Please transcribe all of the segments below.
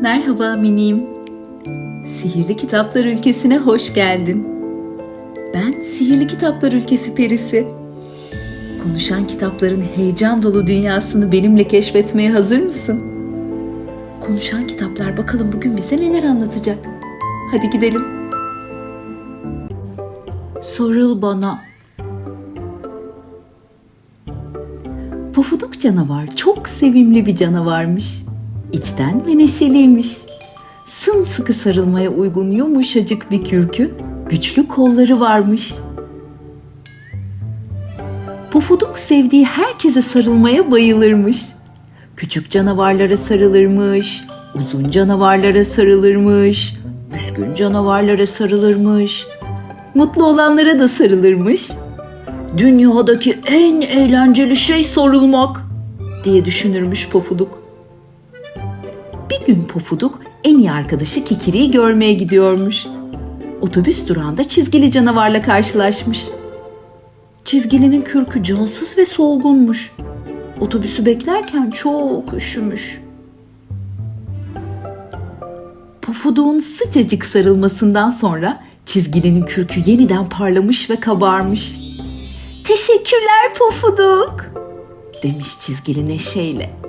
Merhaba minim. Sihirli Kitaplar Ülkesi'ne hoş geldin. Ben Sihirli Kitaplar Ülkesi perisi. Konuşan kitapların heyecan dolu dünyasını benimle keşfetmeye hazır mısın? Konuşan kitaplar bakalım bugün bize neler anlatacak. Hadi gidelim. Sorul bana. Pofuduk canavar çok sevimli bir canavarmış. İçten ve neşeliymiş. Sımsıkı sarılmaya uygun yumuşacık bir kürkü, güçlü kolları varmış. Pofuduk sevdiği herkese sarılmaya bayılırmış. Küçük canavarlara sarılırmış, uzun canavarlara sarılırmış, üzgün canavarlara sarılırmış, mutlu olanlara da sarılırmış. Dünyadaki en eğlenceli şey sarılmak diye düşünürmüş Pofuduk. Bir gün Pofuduk en iyi arkadaşı Kikiri'yi görmeye gidiyormuş. Otobüs durağında çizgili canavarla karşılaşmış. Çizgilinin kürkü cansız ve solgunmuş. Otobüsü beklerken çok üşümüş. Pofuduk'un sıcacık sarılmasından sonra çizgilinin kürkü yeniden parlamış ve kabarmış. Teşekkürler Pofuduk, demiş çizgili neşeyle.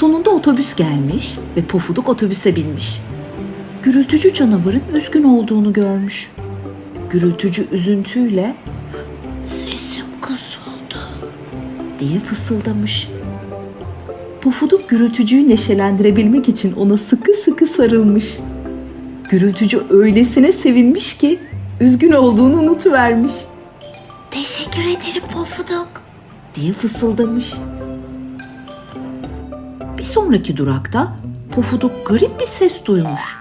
Sonunda otobüs gelmiş ve Pofuduk otobüse binmiş. Gürültücü canavarın üzgün olduğunu görmüş. Gürültücü üzüntüyle sesim kısıldı diye fısıldamış. Pofuduk gürültücüyü neşelendirebilmek için ona sıkı sıkı sarılmış. Gürültücü öylesine sevinmiş ki üzgün olduğunu unutuvermiş. Teşekkür ederim Pofuduk diye fısıldamış. Bir sonraki durakta Pofuduk garip bir ses duymuş.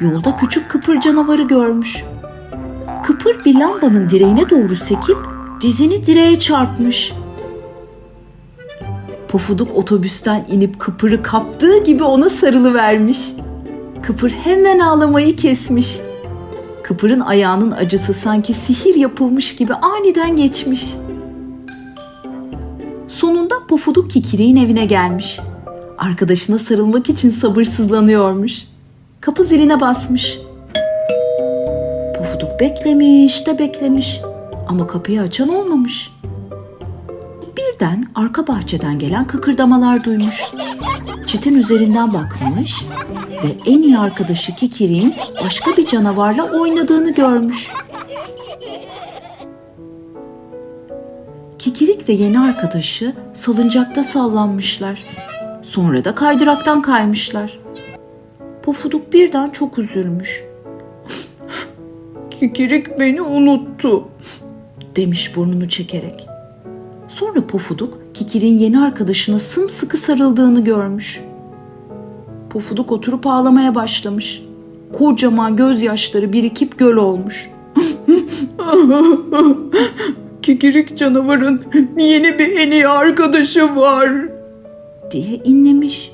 Yolda küçük kıpır canavarı görmüş. Kıpır bir lambanın direğine doğru sekip dizini direğe çarpmış. Pofuduk otobüsten inip Kıpır'ı kaptığı gibi ona sarılıvermiş. Kıpır hemen ağlamayı kesmiş. Kıpır'ın ayağının acısı sanki sihir yapılmış gibi aniden geçmiş. Sonunda Pofuduk Kikiri'nin evine gelmiş. Arkadaşına sarılmak için sabırsızlanıyormuş. Kapı ziline basmış. Pofuduk beklemiş de beklemiş ama kapıyı açan olmamış. Birden arka bahçeden gelen kıkırdamalar duymuş. Çitin üzerinden bakmış ve en iyi arkadaşı Kikirik'in başka bir canavarla oynadığını görmüş. Kikirik ve yeni arkadaşı salıncakta sallanmışlar. Sonra da kaydıraktan kaymışlar. Pofuduk birden çok üzülmüş. Kikirik beni unuttu demiş burnunu çekerek. Sonra Pofuduk Kikirik'in yeni arkadaşına sımsıkı sarıldığını görmüş. Pofuduk oturup ağlamaya başlamış. Kocaman gözyaşları birikip göl olmuş. Kikirik canavarın yeni bir en iyi arkadaşı var diye inlemiş.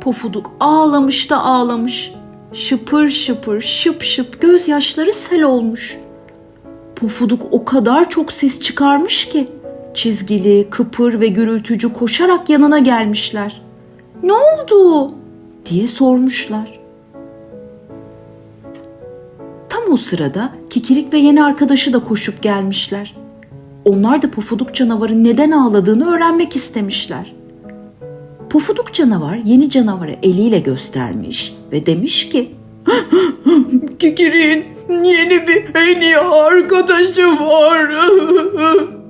Pofuduk ağlamış da ağlamış. Şıpır şıpır şıp şıp gözyaşları sel olmuş. Pofuduk o kadar çok ses çıkarmış ki çizgili, kıpır ve gürültücü koşarak yanına gelmişler. Ne oldu? diye sormuşlar. Tam o sırada Kikirik ve yeni arkadaşı da koşup gelmişler. Onlar da Pofuduk canavarın neden ağladığını öğrenmek istemişler. Pofuduk canavar yeni canavarı eliyle göstermiş ve demiş ki Kikirik'in yeni bir en iyi arkadaşı var.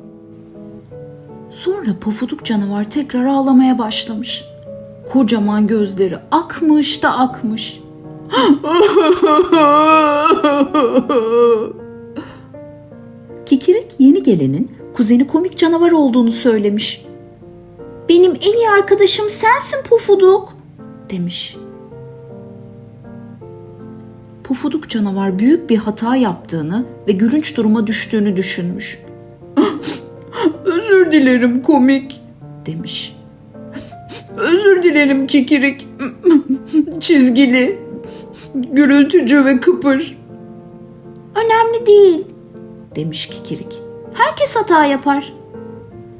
Sonra Pofuduk canavar tekrar ağlamaya başlamış. Kocaman gözleri akmış da akmış. Kikirik yeni gelenin kuzeni komik canavar olduğunu söylemiş. Benim en iyi arkadaşım sensin Pofuduk demiş. Pofuduk canavar büyük bir hata yaptığını ve gülünç duruma düştüğünü düşünmüş. Özür dilerim komik demiş. Özür dilerim kikirik, çizgili, gürültücü ve kıpır. Önemli değil demiş kikirik. Herkes hata yapar.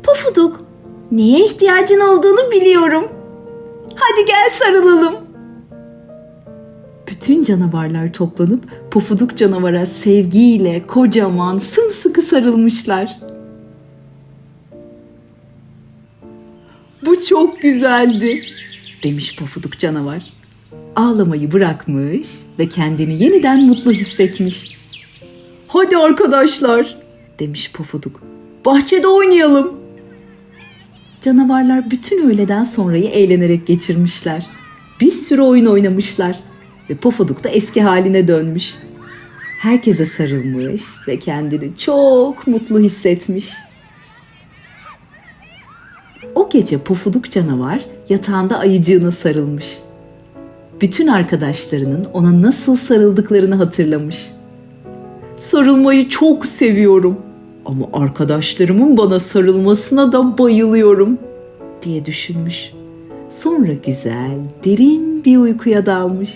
Pofuduk Neye ihtiyacın olduğunu biliyorum. Hadi gel sarılalım. Bütün canavarlar toplanıp Pofuduk canavara sevgiyle kocaman sımsıkı sarılmışlar. Bu çok güzeldi, demiş Pofuduk canavar. Ağlamayı bırakmış ve kendini yeniden mutlu hissetmiş. Hadi arkadaşlar, demiş Pofuduk. Bahçede oynayalım. Canavarlar bütün öğleden sonrayı eğlenerek geçirmişler. Bir sürü oyun oynamışlar ve Pofuduk da eski haline dönmüş. Herkese sarılmış ve kendini çok mutlu hissetmiş. O gece Pofuduk canavar yatağında ayıcığına sarılmış. Bütün arkadaşlarının ona nasıl sarıldıklarını hatırlamış. Sarılmayı çok seviyorum ama arkadaşlarımın bana sarılmasına da bayılıyorum diye düşünmüş. Sonra güzel, derin bir uykuya dalmış.